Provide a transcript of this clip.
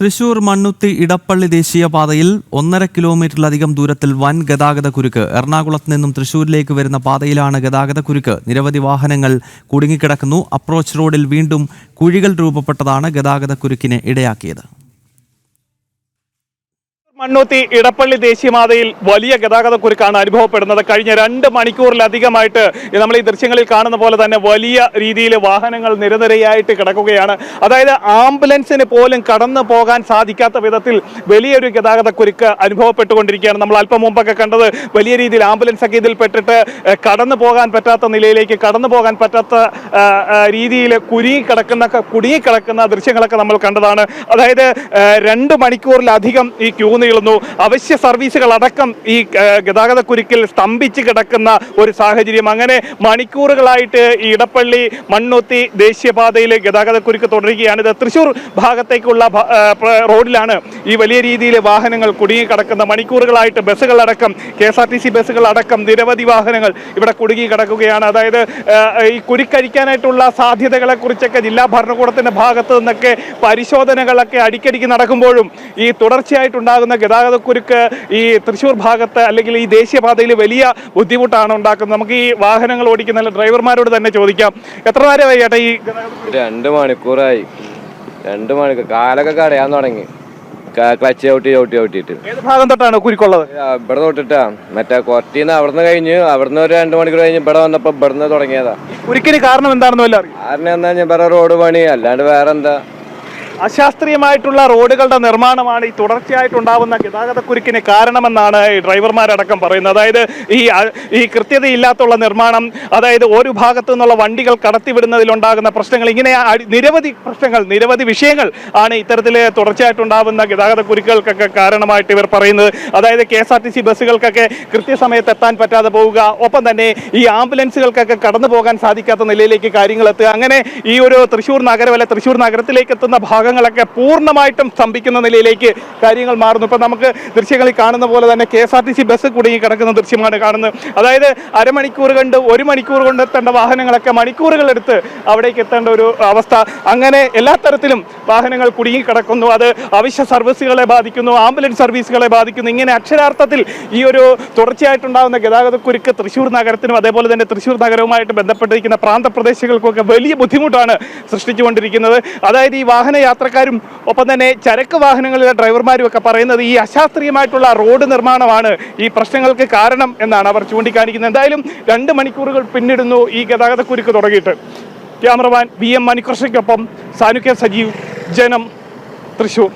തൃശൂർ മണ്ണുത്തി ഇടപ്പള്ളി ദേശീയപാതയിൽ ഒന്നര കിലോമീറ്ററിലധികം ദൂരത്തിൽ വൻ ഗതാഗത കുരുക്ക്. എറണാകുളത്ത് നിന്നും തൃശൂരിലേക്ക് വരുന്ന പാതയിലാണ് ഗതാഗത കുരുക്ക്. നിരവധി വാഹനങ്ങൾ കുടുങ്ങിക്കിടക്കുന്നു. അപ്രോച്ച് റോഡിൽ വീണ്ടും കുഴികൾ രൂപപ്പെട്ടതാണ് ഗതാഗത കുരുക്കിന് ഇടയാക്കിയത്. മണ്ണൂത്തി ഇടപ്പള്ളി ദേശീയപാതയിൽ വലിയ ഗതാഗത കുരുക്കാണ് അനുഭവപ്പെടുന്നത്. കഴിഞ്ഞ രണ്ട് മണിക്കൂറിലധികമായിട്ട് നമ്മൾ ഈ ദൃശ്യങ്ങളിൽ കാണുന്ന പോലെ തന്നെ വലിയ രീതിയിൽ വാഹനങ്ങൾ നിരനിരയായിട്ട് കിടക്കുകയാണ്. അതായത് ആംബുലൻസിന് പോലും കടന്നു പോകാൻ സാധിക്കാത്ത വിധത്തിൽ വലിയൊരു ഗതാഗത കുരുക്ക് അനുഭവപ്പെട്ടുകൊണ്ടിരിക്കുകയാണ്. നമ്മൾ അല്പം മുമ്പൊക്കെ കണ്ടത് വലിയ രീതിയിൽ ആംബുലൻസ് ഒക്കെ ഇതിൽ പെട്ടിട്ട് കടന്നു പോകാൻ പറ്റാത്ത നിലയിലേക്ക് കടന്നു പോകാൻ പറ്റാത്ത രീതിയിൽ കുരുങ്ങി കിടക്കുന്ന കുടുങ്ങിക്കിടക്കുന്ന ദൃശ്യങ്ങളൊക്കെ നമ്മൾ കണ്ടതാണ്. അതായത് രണ്ട് മണിക്കൂറിലധികം ഈ ക്യൂ നീളുന്നു. അവശ്യ സർവീസുകൾ അടക്കം ഈ ഏഹ്, ഗതാഗത കുരുക്കിൽ സ്തംഭിച്ച് കിടക്കുന്ന ഒരു സാഹചര്യം. അങ്ങനെ മണിക്കൂറുകളായിട്ട് ഈ ഇടപ്പള്ളി മണ്ണൊത്തി ദേശീയപാതയിൽ ഗതാഗത കുരുക്ക് തുടരുകയാണ്. ഇത് തൃശൂർ ഭാഗത്തേക്കുള്ള റോഡിലാണ് ഈ വലിയ രീതിയിൽ വാഹനങ്ങൾ കുടുങ്ങി കിടക്കുന്ന മണിക്കൂറുകളായിട്ട് ബസ്സുകളടക്കം K S R T C ബസ്സുകളടക്കം നിരവധി വാഹനങ്ങൾ ഇവിടെ കുടുങ്ങി കിടക്കുകയാണ്. അതായത് ഈ കുരുക്കഴിക്കാനായിട്ടുള്ള സാധ്യതകളെ കുറിച്ചൊക്കെ ജില്ലാ ഭരണകൂടത്തിന്റെ ഭാഗത്ത് നിന്നൊക്കെ പരിശോധനകളൊക്കെ അടിക്കടിക്ക് നടക്കുമ്പോഴും ഈ തുടർച്ചയായിട്ടുണ്ടാകുന്ന ഗതാഗത കുരുക്ക് ഈ തൃശ്ശൂർ ഭാഗത്ത് അല്ലെങ്കിൽ ഈ ദേശീയപാതയിൽ വലിയ ബുദ്ധിമുട്ടാണ് ഉണ്ടാക്കുന്നത്. നമുക്ക് ഈ വാഹനങ്ങൾ ഓടിക്കുന്ന ഡ്രൈവർമാരോട് തന്നെ ചോദിക്കാം. എത്ര നേരമായി ചേട്ടാ ഈ രണ്ട് മണിക്കൂറായി. രണ്ട് മണിക്കൂർ കാലൊക്കെ കടയാൻ തുടങ്ങി. ക്ലച്ച് ചവിട്ടി ചവിട്ടി ഔട്ടിട്ട് ഏത് ഭാഗം തൊട്ടാണ് കുരുക്കുള്ളത്? ഇവിടെ തൊട്ടിട്ടാ. മറ്റേ കൊറട്ടീന്ന് അവിടുന്ന് കഴിഞ്ഞ് അവിടുന്ന് ഒരു രണ്ട് മണിക്കൂർ കഴിഞ്ഞ് ഇവിടെ വന്നപ്പോ ഇവിടുന്ന് തുടങ്ങിയതാ. കുരുക്കിന് കാരണം എന്താണെന്ന് വല്ല കാരണം എന്താ ഞാൻ വേറെ റോഡ് പണി അല്ലാണ്ട് വേറെ എന്താ അശാസ്ത്രീയമായിട്ടുള്ള റോഡുകളുടെ നിർമ്മാണമാണ് ഈ തുടർച്ചയായിട്ടുണ്ടാവുന്ന ഗതാഗത കുരുക്കിന് കാരണമെന്നാണ് ഈ ഡ്രൈവർമാരടക്കം പറയുന്നത്. അതായത് ഈ ഈ കൃത്യതയില്ലാത്തുള്ള നിർമ്മാണം അതായത് ഒരു ഭാഗത്തു നിന്നുള്ള വണ്ടികൾ കടത്തിവിടുന്നതിലുണ്ടാകുന്ന പ്രശ്നങ്ങൾ ഇങ്ങനെ നിരവധി പ്രശ്നങ്ങൾ നിരവധി വിഷയങ്ങൾ ആണ് ഇത്തരത്തിൽ തുടർച്ചയായിട്ടുണ്ടാവുന്ന ഗതാഗത കുരുക്കുകൾക്കൊക്കെ കാരണമായിട്ട് ഇവർ പറയുന്നത്. അതായത് K S R T C ബസ്സുകൾക്കൊക്കെ കൃത്യസമയത്ത് എത്താൻ പറ്റാതെ പോവുക ഒപ്പം തന്നെ ഈ ആംബുലൻസുകൾക്കൊക്കെ കടന്നു പോകാൻ സാധിക്കാത്ത നിലയിലേക്ക് കാര്യങ്ങൾ എത്തുക. അങ്ങനെ ഈ ഒരു തൃശ്ശൂർ നഗരം അല്ലെ തൃശ്ശൂർ നഗരത്തിലേക്ക് എത്തുന്ന ഭാഗങ്ങളൊക്കെ പൂർണമായിട്ടും സ്തംഭിക്കുന്ന നിലയിലേക്ക് കാര്യങ്ങൾ മാറുന്നു. ഇപ്പം നമുക്ക് ദൃശ്യങ്ങളിൽ കാണുന്ന പോലെ തന്നെ K S R T C bus കുടുങ്ങി കിടക്കുന്ന ദൃശ്യമാണ് കാണുന്നത്. അതായത് അരമണിക്കൂർ കണ്ട് ഒരു മണിക്കൂർ കൊണ്ട് എത്തേണ്ട വാഹനങ്ങളൊക്കെ മണിക്കൂറുകളെടുത്ത് അവിടേക്ക് എത്തേണ്ട ഒരു അവസ്ഥ. അങ്ങനെ എല്ലാ തരത്തിലും വാഹനങ്ങൾ കുടുങ്ങി കിടക്കുന്നു. അത് അവശ്യ സർവീസുകളെ ബാധിക്കുന്നു ആംബുലൻസ് സർവീസുകളെ ബാധിക്കുന്നു. ഇങ്ങനെ അക്ഷരാർത്ഥത്തിൽ ഈ ഒരു തുടർച്ചയായിട്ടുണ്ടാകുന്ന ഗതാഗതക്കുരുക്ക് തൃശ്ശൂർ നഗരത്തിനും അതേപോലെ തന്നെ തൃശ്ശൂർ നഗരവുമായിട്ട് ബന്ധപ്പെട്ടിരിക്കുന്ന പ്രാന്തപ്രദേശങ്ങൾക്കൊക്കെ വലിയ ബുദ്ധിമുട്ടാണ് സൃഷ്ടിച്ചുകൊണ്ടിരിക്കുന്നത്. അതായത് ഈ വാഹന യാത്രക്കാരും ഒപ്പം തന്നെ ചരക്ക് വാഹനങ്ങളിലെ ഡ്രൈവർമാരും ഒക്കെ പറയുന്നത് ഈ അശാസ്ത്രീയമായിട്ടുള്ള റോഡ് നിർമ്മാണമാണ് ഈ പ്രശ്നങ്ങൾക്ക് കാരണം എന്നാണ് അവർ ചൂണ്ടിക്കാണിക്കുന്നത്. എന്തായാലും രണ്ട് മണിക്കൂറുകൾ പിന്നിടുന്നു ഈ ഗതാഗതക്കുരുക്ക് തുടങ്ങിയിട്ട്. ക്യാമറമാൻ വി എം മണികൃഷ്ണയ്ക്കൊപ്പം സാനുക്യ സജീവ്. ജനം തൃശ്ശൂർ